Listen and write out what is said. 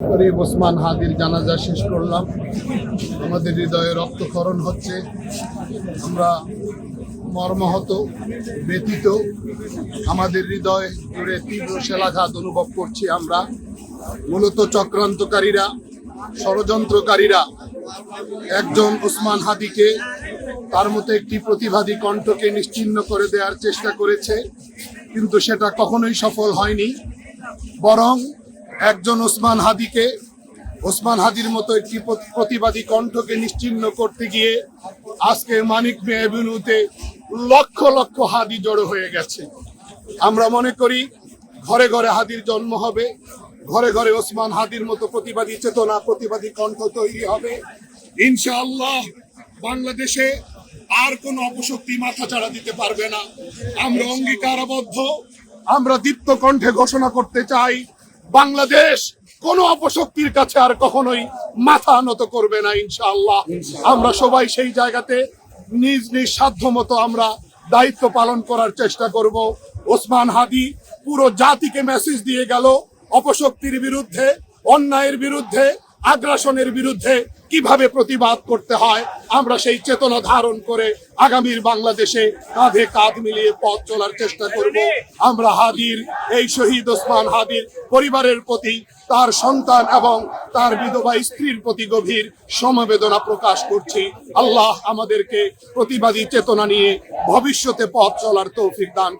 ওসমান হাদির জানাজা শেষ করলাম। আমাদের হৃদয়ে রক্তক্ষরণ হচ্ছে। আমরা মর্মাহত ব্যতীত আমাদের হৃদয় জুড়ে তীব্র শেলাঘাত অনুভব করছি আমরা। মূলত চক্রান্তকারীরা, ষড়যন্ত্রকারীরা একজন ওসমান হাদিকে তার মতো একটি প্রতিবাদী কণ্ঠকে নিশ্চিহ্ন করে দেওয়ার চেষ্টা করেছে। কিন্তু সেটা কখনোই সফল হয়নি। বরং একজন ওসমান হাদিকে, ওসমান হাদির মতো একটি প্রতি- প্রতিবাদী কণ্ঠকে নিশ্চিহ্ন করতে গিয়ে আজকে মানিক মে লক্ষ লক্ষ হাদি জড়ো হয়ে গেছে। আমরা মনে করি ঘরে ঘরে হাদির জন্ম হবে, ঘরে ঘরে ওসমান হাদির মতো প্রতিবাদী চেতনা, প্রতিবাদী কণ্ঠ তৈরি হবে। ইনশাআল্লাহ বাংলাদেশে আর কোন অপশক্তি মাথা চাড়া দিতে পারবে না। আমরা অঙ্গীকারবদ্ধ, আমরা দীপ্ত কণ্ঠে ঘোষণা করতে চাই বাংলাদেশ কোন অপশক্তির কাছে আর কখনোই মাথা নত করবে না ইনশাআল্লাহ। আমরা সবাই সেই জায়গাতে নিজ নিজ সাধ্য মতো আমরা দায়িত্ব পালন করার চেষ্টা করব। ওসমান হাদি পুরো জাতিকে মেসেজ দিয়ে গেল অপশক্তির বিরুদ্ধে অন্যায়ের বিরুদ্ধে আগ্রাসনের বিরুদ্ধে কীভাবে প্রতিবাদ করতে হয়, আমরা সেই চেতনা ধারণ করে আগামীর বাংলাদেশে কাঁধে কাঁধ মিলিয়ে পথ চলার চেষ্টা করব। আমরা হাদির, এই শহীদ ওসমান হাদির পরিবারের প্রতি, তার সন্তান এবং তার বিধবা স্ত্রীর প্রতি গভীর সমবেদনা প্রকাশ করছি। আল্লাহ আমাদেরকে প্রতিবাদী চেতনা নিয়ে ভবিষ্যতে পথ চলার তৌফিক দান